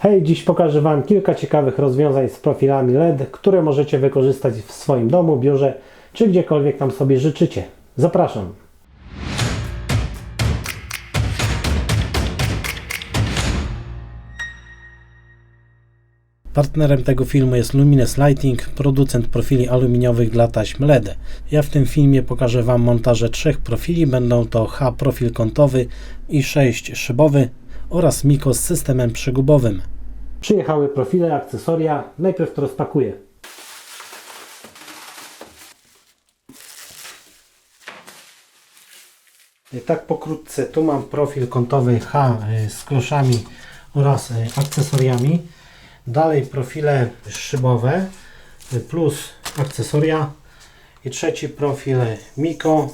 Hej, dziś pokażę Wam kilka ciekawych rozwiązań z profilami LED, które możecie wykorzystać w swoim domu, biurze czy gdziekolwiek tam sobie życzycie. Zapraszam. Partnerem tego filmu jest Lumines Lighting, producent profili aluminiowych dla taśm LED. Ja w tym filmie pokażę Wam montaże trzech profili, będą to H profil kątowy i 6 szybowy oraz Miko z systemem przegubowym. Przyjechały profile, akcesoria. Najpierw to rozpakuję. I Tak pokrótce, tu mam profil kątowy H y, z kloszami oraz y, akcesoriami. Dalej profile szybowe y, plus akcesoria. I trzeci profil Miko,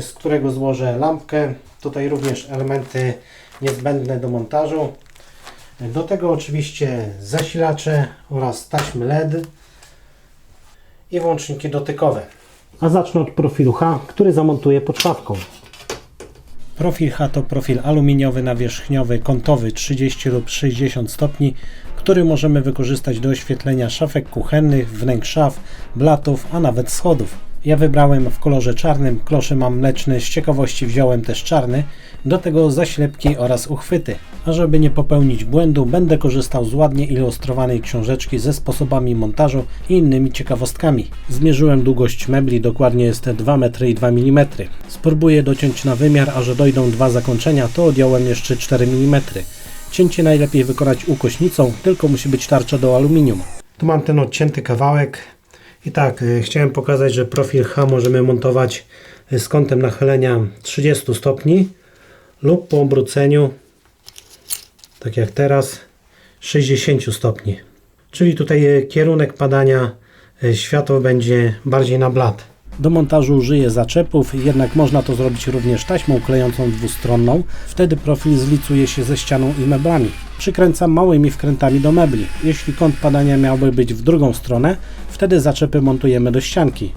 z którego złożę lampkę. Tutaj również elementy niezbędne do montażu. Do tego oczywiście zasilacze oraz taśmy LED i włączniki dotykowe. A zacznę od profilu H, który zamontuję pod szafką. Profil H to profil aluminiowy nawierzchniowy kątowy 30 lub 60 stopni, który możemy wykorzystać do oświetlenia szafek kuchennych, wnętrz szaf, blatów, a nawet schodów. Ja wybrałem w kolorze czarnym, klosze mam mleczny, z ciekawości wziąłem też czarny, do tego zaślepki oraz uchwyty. A żeby nie popełnić błędu, będę korzystał z ładnie ilustrowanej książeczki ze sposobami montażu i innymi ciekawostkami. Zmierzyłem długość mebli, dokładnie jest 2 m i 2 mm. Spróbuję dociąć na wymiar, a że dojdą dwa zakończenia, to odjąłem jeszcze 4 mm. Cięcie najlepiej wykonać ukośnicą, tylko musi być tarcza do aluminium. Tu mam ten odcięty kawałek. I tak, y, chciałem pokazać, że profil H możemy montować y, z kątem nachylenia 30 stopni lub po obróceniu, tak jak teraz, 60 stopni. Czyli tutaj y, kierunek padania światła będzie bardziej na blat. Do montażu użyję zaczepów, jednak można to zrobić również taśmą klejącą dwustronną. Wtedy profil zlicuje się ze ścianą i meblami. Przykręcam małymi wkrętami do mebli. Jeśli kąt padania miałby być w drugą stronę, wtedy zaczepy montujemy do ścianki.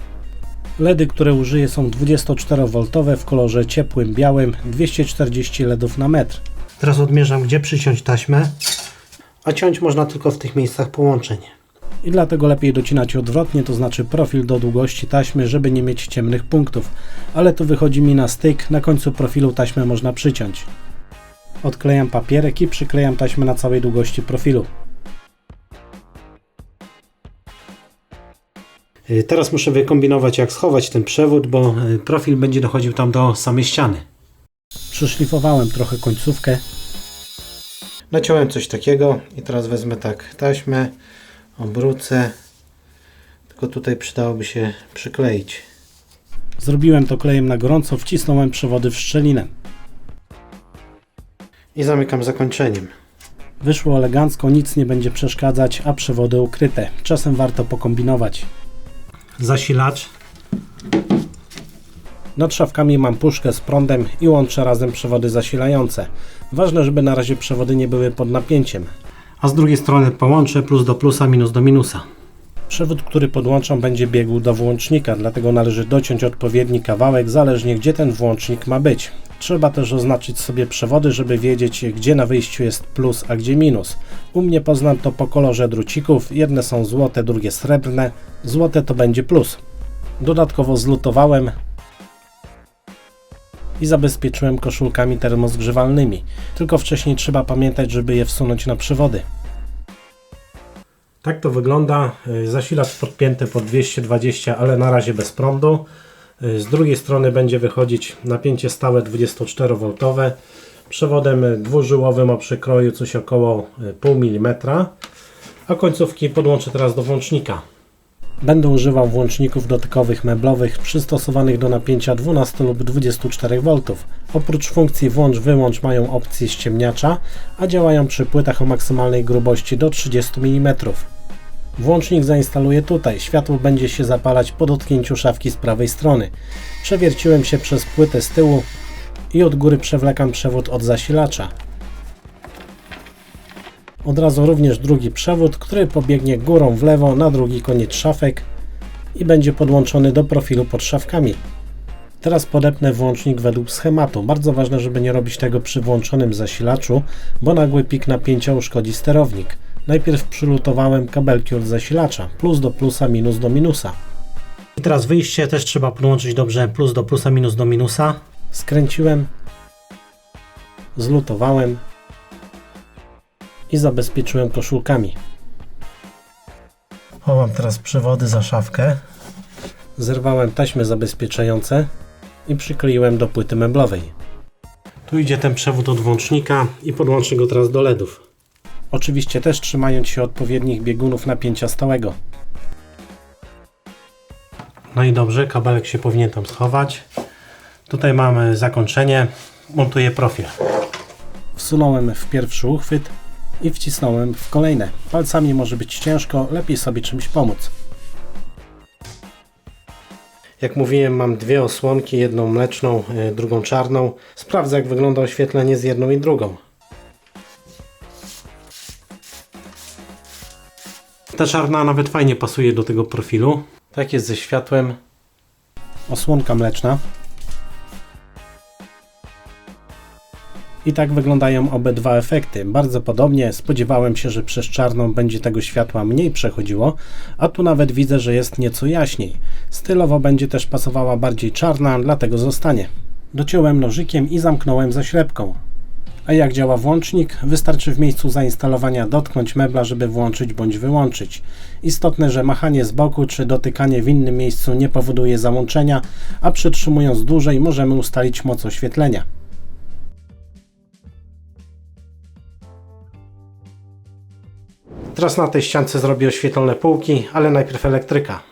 LEDy, które użyję są 24V w kolorze ciepłym białym, 240 LEDów na metr. Teraz odmierzam, gdzie przyciąć taśmę, a ciąć można tylko w tych miejscach połączeń. I dlatego lepiej docinać odwrotnie, to znaczy profil do długości taśmy, żeby nie mieć ciemnych punktów. Ale tu wychodzi mi na styk, na końcu profilu taśmę można przyciąć. Odklejam papierek i przyklejam taśmę na całej długości profilu. Y, Teraz muszę wykombinować jak schować ten przewód, bo y, profil będzie dochodził tam do samej ściany. Przyszlifowałem trochę końcówkę. Naciąłem coś takiego i teraz wezmę tak taśmę, obrócę. Tylko tutaj przydałoby się przykleić. Zrobiłem to klejem na gorąco, wcisnąłem przewody w szczelinę. I zamykam zakończeniem. Wyszło elegancko, nic nie będzie przeszkadzać, a przewody ukryte. Czasem warto pokombinować. Zasilacz. Nad szafkami mam puszkę z prądem i łączę razem przewody zasilające. Ważne, żeby na razie przewody nie były pod napięciem. A z drugiej strony połączę plus do plusa, minus do minusa. Przewód, który podłączam będzie biegł do włącznika, dlatego należy dociąć odpowiedni kawałek, zależnie gdzie ten włącznik ma być. Trzeba też oznaczyć sobie przewody, żeby wiedzieć, gdzie na wyjściu jest plus, a gdzie minus. U mnie poznam to po kolorze drucików. Jedne są złote, drugie srebrne. Złote to będzie plus. Dodatkowo zlutowałem i zabezpieczyłem koszulkami termozgrzewalnymi. Tylko wcześniej trzeba pamiętać, żeby je wsunąć na przewody. Tak to wygląda. Y, Zasilacz podpięty pod 220, ale na razie bez prądu. Y, Z drugiej strony będzie wychodzić napięcie stałe 24V przewodem dwużyłowym o przekroju coś około y, pół mm, a końcówki podłączę teraz do włącznika. Będę używał włączników dotykowych meblowych przystosowanych do napięcia 12 lub 24 V. Oprócz funkcji włącz-wyłącz mają opcję ściemniacza, a działają przy płytach o maksymalnej grubości do 30 mm. Włącznik zainstaluję tutaj. Światło będzie się zapalać po dotknięciu szafki z prawej strony. Przewierciłem się przez płytę z tyłu i od góry przewlekam przewód od zasilacza. Od razu również drugi przewód, który pobiegnie górą w lewo na drugi koniec szafek i będzie podłączony do profilu pod szafkami. Teraz podepnę włącznik według schematu. Bardzo ważne, żeby nie robić tego przy włączonym zasilaczu, bo nagły pik napięcia uszkodzi sterownik. Najpierw przylutowałem kabelki od zasilacza, plus do plusa, minus do minusa. I teraz wyjście też trzeba podłączyć dobrze plus do plusa, minus do minusa. Skręciłem, zlutowałem i zabezpieczyłem koszulkami. Chowam teraz przewody za szafkę. Zerwałem taśmy zabezpieczające i przykleiłem do płyty meblowej. Tu idzie ten przewód od włącznika i podłączę go teraz do LEDów. Oczywiście też trzymając się odpowiednich biegunów napięcia stałego. No i dobrze, kabelek się powinien tam schować. Tutaj mamy zakończenie. Montuję profil. Wsunąłem w pierwszy uchwyt i wcisnąłem w kolejne. Palcami może być ciężko, lepiej sobie czymś pomóc. Jak mówiłem, mam dwie osłonki, jedną mleczną, y, drugą czarną. Sprawdzę, jak wygląda oświetlenie z jedną i drugą. Ta czarna nawet fajnie pasuje do tego profilu. Tak jest ze światłem. Osłonka mleczna. I tak wyglądają obydwa efekty. Bardzo podobnie. Spodziewałem się, że przez czarną będzie tego światła mniej przechodziło, a tu nawet widzę, że jest nieco jaśniej. Stylowo będzie też pasowała bardziej czarna, dlatego zostanie. Dociąłem nożykiem i zamknąłem zaślepką. A jak działa włącznik? Wystarczy w miejscu zainstalowania dotknąć mebla, żeby włączyć bądź wyłączyć. Istotne, że machanie z boku czy dotykanie w innym miejscu nie powoduje załączenia, a przytrzymując dłużej możemy ustalić moc oświetlenia. Teraz na tej ściance zrobię oświetlone półki, ale najpierw elektryka.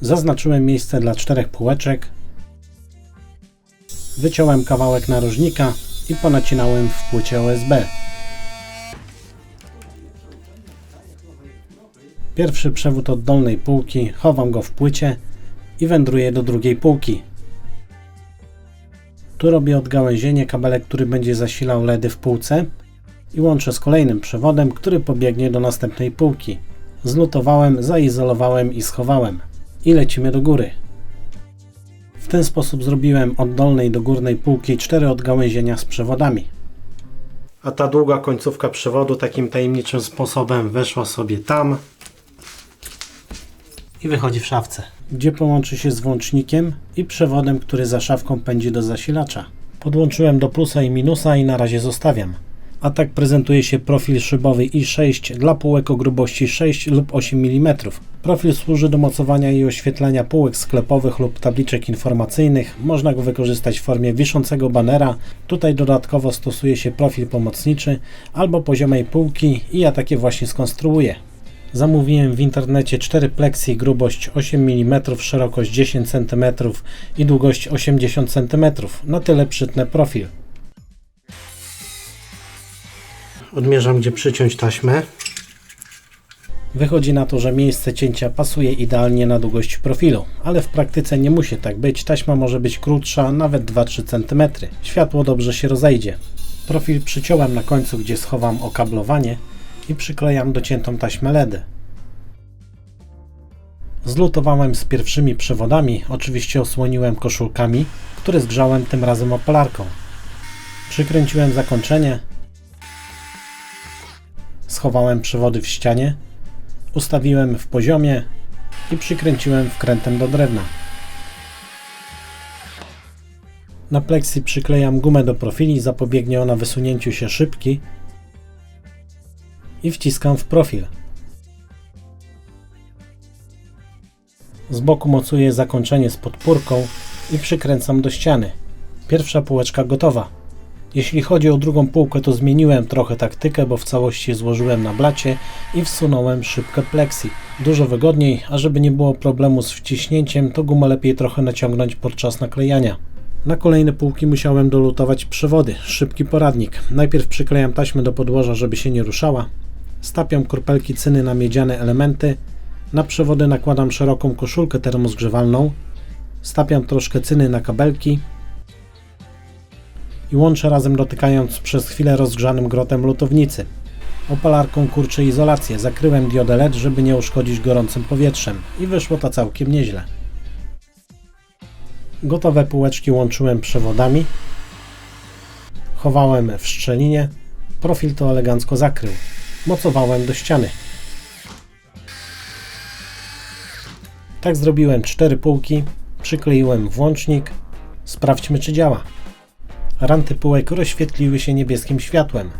Zaznaczyłem miejsce dla czterech półeczek. Wyciąłem kawałek narożnika i ponacinałem w płycie OSB. Pierwszy przewód od dolnej półki chowam go w płycie i wędruję do drugiej półki. Tu robię odgałęzienie kabelek, który będzie zasilał LEDy w półce i łączę z kolejnym przewodem, który pobiegnie do następnej półki. Zlutowałem, zaizolowałem i schowałem. I lecimy do góry. W ten sposób zrobiłem od dolnej do górnej półki cztery odgałęzienia z przewodami. A ta długa końcówka przewodu takim tajemniczym sposobem weszła sobie tam i wychodzi w szafce, gdzie połączy się z włącznikiem i przewodem, który za szafką pędzi do zasilacza. Podłączyłem do plusa i minusa i na razie zostawiam a tak prezentuje się profil szybowy i6 dla półek o grubości 6 lub 8 mm. Profil służy do mocowania i oświetlenia półek sklepowych lub tabliczek informacyjnych. Można go wykorzystać w formie wiszącego banera. Tutaj dodatkowo stosuje się profil pomocniczy albo poziomej półki i ja takie właśnie skonstruuję. Zamówiłem w internecie 4 pleksji, grubość 8 mm, szerokość 10 cm i długość 80 cm. Na tyle przytnę profil. Odmierzam, gdzie przyciąć taśmę. Wychodzi na to, że miejsce cięcia pasuje idealnie na długość profilu, ale w praktyce nie musi tak być. Taśma może być krótsza, nawet 2-3 cm. Światło dobrze się rozejdzie. Profil przyciąłem na końcu, gdzie schowam okablowanie i przyklejam dociętą taśmę LED. Zlutowałem z pierwszymi przewodami, oczywiście osłoniłem koszulkami, które zgrzałem tym razem opalarką. Przykręciłem zakończenie, schowałem przewody w ścianie, ustawiłem w poziomie i przykręciłem wkrętem do drewna. Na pleksji przyklejam gumę do profili, zapobiegnie ona wysunięciu się szybki i wciskam w profil. Z boku mocuję zakończenie z podpórką i przykręcam do ściany. Pierwsza półeczka gotowa. Jeśli chodzi o drugą półkę, to zmieniłem trochę taktykę, bo w całości złożyłem na blacie i wsunąłem szybkę plexi. Dużo wygodniej, a żeby nie było problemu z wciśnięciem, to gumę lepiej trochę naciągnąć podczas naklejania. Na kolejne półki musiałem dolutować przewody, szybki poradnik. Najpierw przyklejam taśmę do podłoża, żeby się nie ruszała. Stapiam korpelki cyny na miedziane elementy. Na przewody nakładam szeroką koszulkę termozgrzewalną. Stapiam troszkę cyny na kabelki i łączę razem dotykając przez chwilę rozgrzanym grotem lutownicy. Opalarką kurczę izolację, zakryłem diodę LED, żeby nie uszkodzić gorącym powietrzem i wyszło to całkiem nieźle. Gotowe półeczki łączyłem przewodami, chowałem w szczelinie, profil to elegancko zakrył. Mocowałem do ściany. Tak zrobiłem cztery półki, przykleiłem włącznik. Sprawdźmy czy działa. Ranty półek rozświetliły się niebieskim światłem.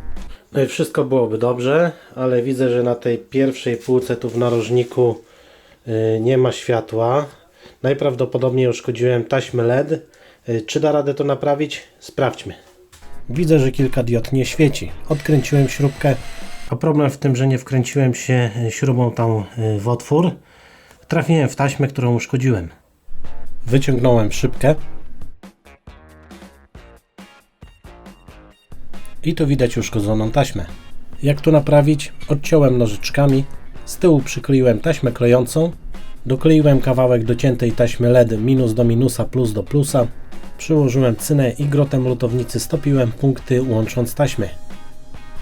No i wszystko byłoby dobrze, ale widzę, że na tej pierwszej półce tu w narożniku y, nie ma światła. Najprawdopodobniej uszkodziłem taśmę LED. Y, czy da radę to naprawić? Sprawdźmy. Widzę, że kilka diod nie świeci. Odkręciłem śrubkę, a problem w tym, że nie wkręciłem się y, śrubą y, w otwór. Trafiłem w taśmę, którą uszkodziłem. Wyciągnąłem szybkę. I tu widać uszkodzoną taśmę. Jak to naprawić? Odciąłem nożyczkami, z tyłu przykleiłem taśmę klejącą, dokleiłem kawałek dociętej taśmy LED minus do minusa, plus do plusa, przyłożyłem cynę i grotem lutownicy stopiłem punkty łącząc taśmy.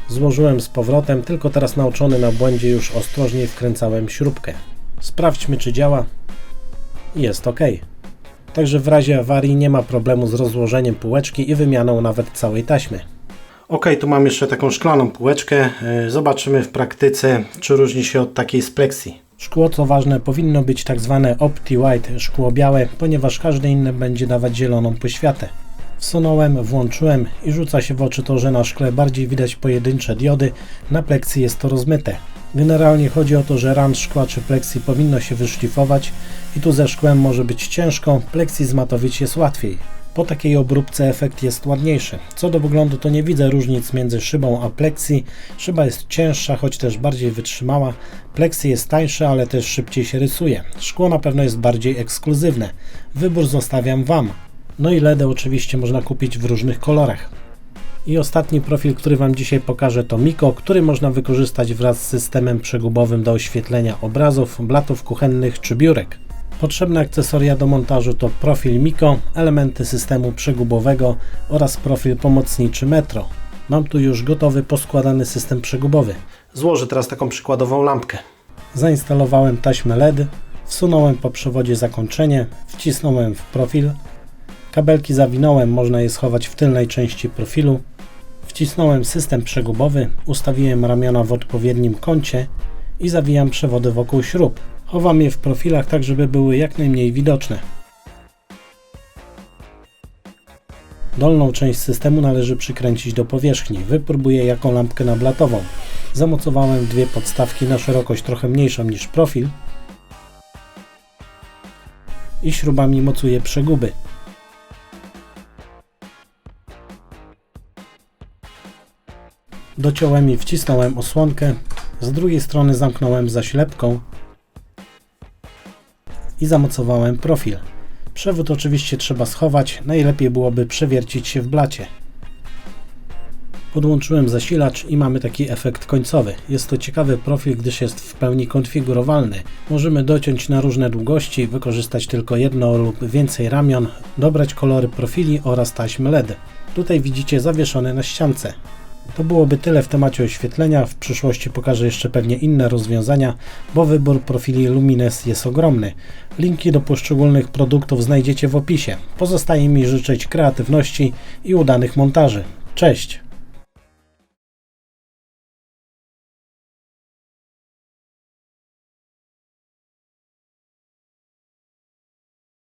Złożyłem z powrotem, tylko teraz nauczony na błędzie już ostrożniej wkręcałem śrubkę. Sprawdźmy czy działa. Jest ok. Także w razie awarii nie ma problemu z rozłożeniem półeczki i wymianą nawet całej taśmy. Ok, tu mam jeszcze taką szklaną półeczkę. Yy, Zobaczymy w praktyce, czy różni się od takiej z pleksji. Szkło, co ważne, powinno być tak zwane Opti White, szkło białe, ponieważ każde inne będzie dawać zieloną poświatę. Wsunąłem, włączyłem i rzuca się w oczy to, że na szkle bardziej widać pojedyncze diody, na pleksji jest to rozmyte. Generalnie chodzi o to, że rand szkła czy pleksji powinno się wyszlifować i tu ze szkłem może być ciężko, pleksji zmatowić jest łatwiej. Po takiej obróbce efekt jest ładniejszy. Co do wyglądu to nie widzę różnic między szybą a pleksji. Szyba jest cięższa, choć też bardziej wytrzymała. Pleksji jest tańsze, ale też szybciej się rysuje. Szkło na pewno jest bardziej ekskluzywne. Wybór zostawiam Wam. No i LEDy oczywiście można kupić w różnych kolorach. I ostatni profil, który Wam dzisiaj pokażę to Miko, który można wykorzystać wraz z systemem przegubowym do oświetlenia obrazów, blatów kuchennych czy biurek. Potrzebne akcesoria do montażu to profil Miko, elementy systemu przegubowego oraz profil pomocniczy Metro. Mam tu już gotowy poskładany system przegubowy. Złożę teraz taką przykładową lampkę. Zainstalowałem taśmę LED, wsunąłem po przewodzie zakończenie, wcisnąłem w profil, kabelki zawinąłem, można je schować w tylnej części profilu. Wcisnąłem system przegubowy, ustawiłem ramiona w odpowiednim kącie i zawijam przewody wokół śrub. Chowam je w profilach tak, żeby były jak najmniej widoczne. Dolną część systemu należy przykręcić do powierzchni. Wypróbuję jaką lampkę nablatową. Zamocowałem dwie podstawki na szerokość trochę mniejszą niż profil i śrubami mocuję przeguby. Dociąłem i wcisnąłem osłonkę. Z drugiej strony zamknąłem zaślepką i zamocowałem profil. Przewód oczywiście trzeba schować, najlepiej byłoby przewiercić się w blacie. Podłączyłem zasilacz i mamy taki efekt końcowy. Jest to ciekawy profil, gdyż jest w pełni konfigurowalny. Możemy dociąć na różne długości, wykorzystać tylko jedno lub więcej ramion, dobrać kolory profili oraz taśmy LED. Tutaj widzicie zawieszone na ściance. To byłoby tyle w temacie oświetlenia. W przyszłości pokażę jeszcze pewnie inne rozwiązania, bo wybór profili Lumines jest ogromny. Linki do poszczególnych produktów znajdziecie w opisie. Pozostaje mi życzyć kreatywności i udanych montaży. Cześć!